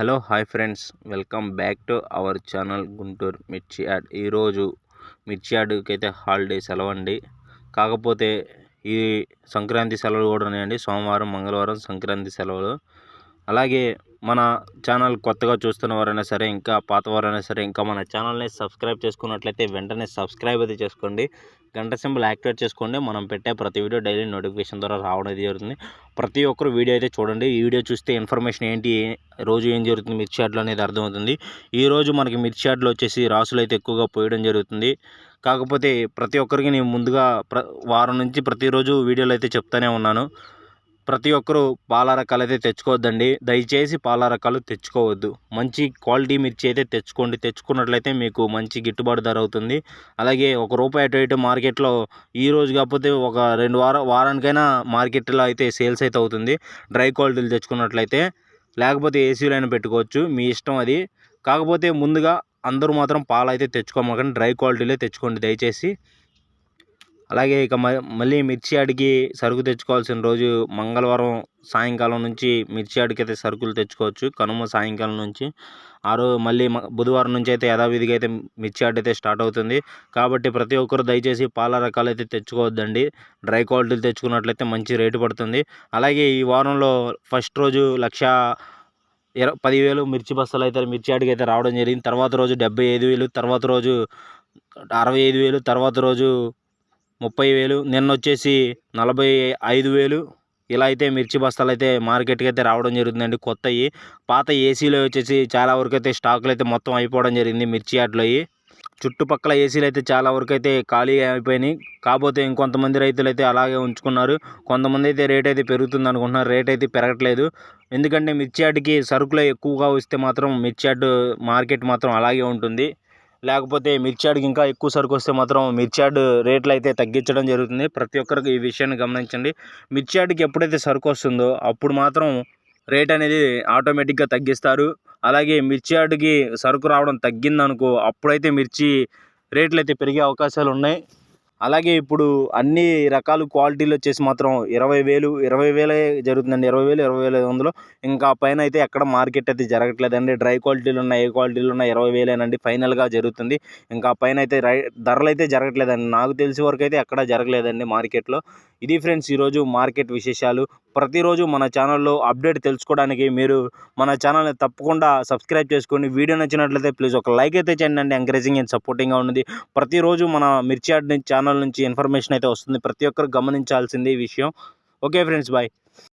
Hello hi friends. Welcome back to our channel Guntur Mirchi ad. ఈరోజు మిర్చి యాడ్కి అయితే holiday సెలవు అండి కాకపోతే ఈ సంక్రాంతి సెలవులు కూడా ఉన్నాయండి. సోమవారం మంగళవారం సంక్రాంతి సెలవులు. అలాగే మన ఛానల్ కొత్తగా చూస్తున్న వారైనా సరే ఇంకా పాత వారైనా సరే ఇంకా మన ఛానల్ని సబ్స్క్రైబ్ చేసుకున్నట్లయితే వెంటనే సబ్స్క్రైబ్ అయితే చేసుకోండి. గంట సింబల్ యాక్టివేట్ చేసుకోండి. మనం పెట్టే ప్రతి వీడియో డైలీ నోటిఫికేషన్ ద్వారా రావడం జరుగుతుంది. ప్రతి ఒక్కరు వీడియో అయితే చూడండి. ఈ వీడియో చూస్తే ఇన్ఫర్మేషన్ ఏంటి రోజు ఏం జరుగుతుంది మిర్చి యాడ్లో అనేది అర్థమవుతుంది. ఈరోజు మనకి మిర్చి యాడ్లో వచ్చేసి రాసులు అయితే ఎక్కువగా పోయడం జరుగుతుంది. కాకపోతే ప్రతి ఒక్కరికి నేను ముందుగా ప్ర వారం నుంచి ప్రతిరోజు వీడియోలు అయితే చెప్తానే ఉన్నాను. ప్రతి ఒక్కరూ పాల రకాలు అయితే తెచ్చుకోవద్దండి. దయచేసి పాల రకాలు తెచ్చుకోవద్దు. మంచి క్వాలిటీ మిర్చి అయితే తెచ్చుకోండి. తెచ్చుకున్నట్లయితే మీకు మంచి గిట్టుబాటు ధర అవుతుంది. అలాగే ఒక రూపాయి అటు ఇటు మార్కెట్లో ఈ రోజు కాకపోతే ఒక రెండు వార వారానికైనా మార్కెట్లో అయితే సేల్స్ అయితే అవుతుంది. డ్రై క్వాలిటీలు తెచ్చుకున్నట్లయితే లేకపోతే ఏసీలు అయినా పెట్టుకోవచ్చు. మీ ఇష్టం అది. కాకపోతే ముందుగా అందరూ మాత్రం పాలు అయితే తెచ్చుకోమాకండి. డ్రై క్వాలిటీలే తెచ్చుకోండి. దయచేసి అలాగే ఇక మళ్ళీ మిర్చి అడిగి సరుకు తెచ్చుకోవాల్సిన రోజు మంగళవారం సాయంకాలం నుంచి మిర్చి యాడికి అయితే సరుకులు తెచ్చుకోవచ్చు. కనుమ సాయంకాలం నుంచి. ఆ రోజు మళ్ళీ బుధవారం నుంచి అయితే యథావిధిగా అయితే మిర్చి యాడ్ అయితే స్టార్ట్ అవుతుంది. కాబట్టి ప్రతి ఒక్కరు దయచేసి పాల రకాలు అయితే తెచ్చుకోవద్దండి. డ్రై క్వాలిటీలు తెచ్చుకున్నట్లయితే మంచి రేటు పడుతుంది. అలాగే ఈ వారంలో ఫస్ట్ రోజు లక్ష ఇరవై పదివేలు మిర్చి బస్తాలు అయితే మిర్చి యాడికి అయితే రావడం జరిగింది. తర్వాత రోజు డెబ్బై ఐదు వేలు తర్వాత రోజు అరవై ఐదు వేలు తర్వాత రోజు ముప్పై వేలు నిన్న వచ్చేసి నలభై ఐదు వేలు. ఇలా అయితే మిర్చి బస్తాలు అయితే మార్కెట్కి అయితే రావడం జరుగుతుందండి కొత్తవి పాత ఏసీలో వచ్చేసి చాలా వరకు అయితే స్టాకులు అయితే మొత్తం అయిపోవడం జరిగింది మిర్చి యాడ్లో చుట్టుపక్కల ఏసీలు అయితే చాలా వరకు అయితే ఖాళీ అయిపోయినాయి. కాకపోతే ఇంకొంతమంది రైతులు అయితే అలాగే ఉంచుకున్నారు. కొంతమంది అయితే రేట్ అయితే పెరుగుతుంది అనుకుంటున్నారు రేట్ అయితే పెరగట్లేదు. ఎందుకంటే మిర్చి యాడ్కి సరుకులు ఎక్కువగా వస్తే మాత్రం మిర్చి యాడ్ మార్కెట్ మాత్రం అలాగే ఉంటుంది. లేకపోతే మిర్చాడికి ఇంకా ఎక్కువ సరుకు వస్తే మాత్రం మిర్చాడు రేట్లు అయితే తగ్గించడం జరుగుతుంది. ప్రతి ఒక్కరికి ఈ విషయాన్ని గమనించండి. మిర్చాడికి ఎప్పుడైతే సరుకు వస్తుందో అప్పుడు మాత్రం రేట్ అనేది ఆటోమేటిక్గా తగ్గిస్తారు. అలాగే మిర్చి యార్డ్కి సరుకు రావడం తగ్గిందనుకో అప్పుడైతే మిర్చి రేట్లు అయితే పెరిగే అవకాశాలు ఉన్నాయి. అలాగే ఇప్పుడు అన్ని రకాల క్వాలిటీలు వచ్చేసి మాత్రం ఇరవై వేలు ఇరవై వేలే జరుగుతుందండి. ఇరవై వేలు ఇరవై వేల ఐదు వందలు ఇంకా పైన అయితే ఎక్కడ మార్కెట్ అయితే జరగట్లేదండి. డ్రై క్వాలిటీలు ఉన్నాయి ఏ క్వాలిటీలు ఉన్నాయి ఇరవై వేలేనండి ఫైనల్గా జరుగుతుంది. ఇంకా పైన అయితే రై ధరలు అయితే జరగట్లేదండి. నాకు తెలిసే వరకు అయితే ఎక్కడ జరగలేదండి మార్కెట్లో. ఇది ఫ్రెండ్స్ ఈరోజు మార్కెట్ విశేషాలు. ప్రతిరోజు మన ఛానల్లో అప్డేట్ తెలుసుకోవడానికి మీరు మన ఛానల్ని తప్పకుండా సబ్స్క్రైబ్ చేసుకోండి వీడియో నచ్చినట్లయితే ప్లీజ్ ఒక లైక్ అయితే చేయండి ఎంకరేజింగ్ అండ్ సపోర్టింగ్గా ఉన్నది ప్రతిరోజు మన మిర్చి ఛానల్ నుంచి ఇన్ఫర్మేషన్ అయితే వస్తుంది. ప్రతి ఒక్కరు గమనించాల్సింది ఈ విషయం. Okay friends bye.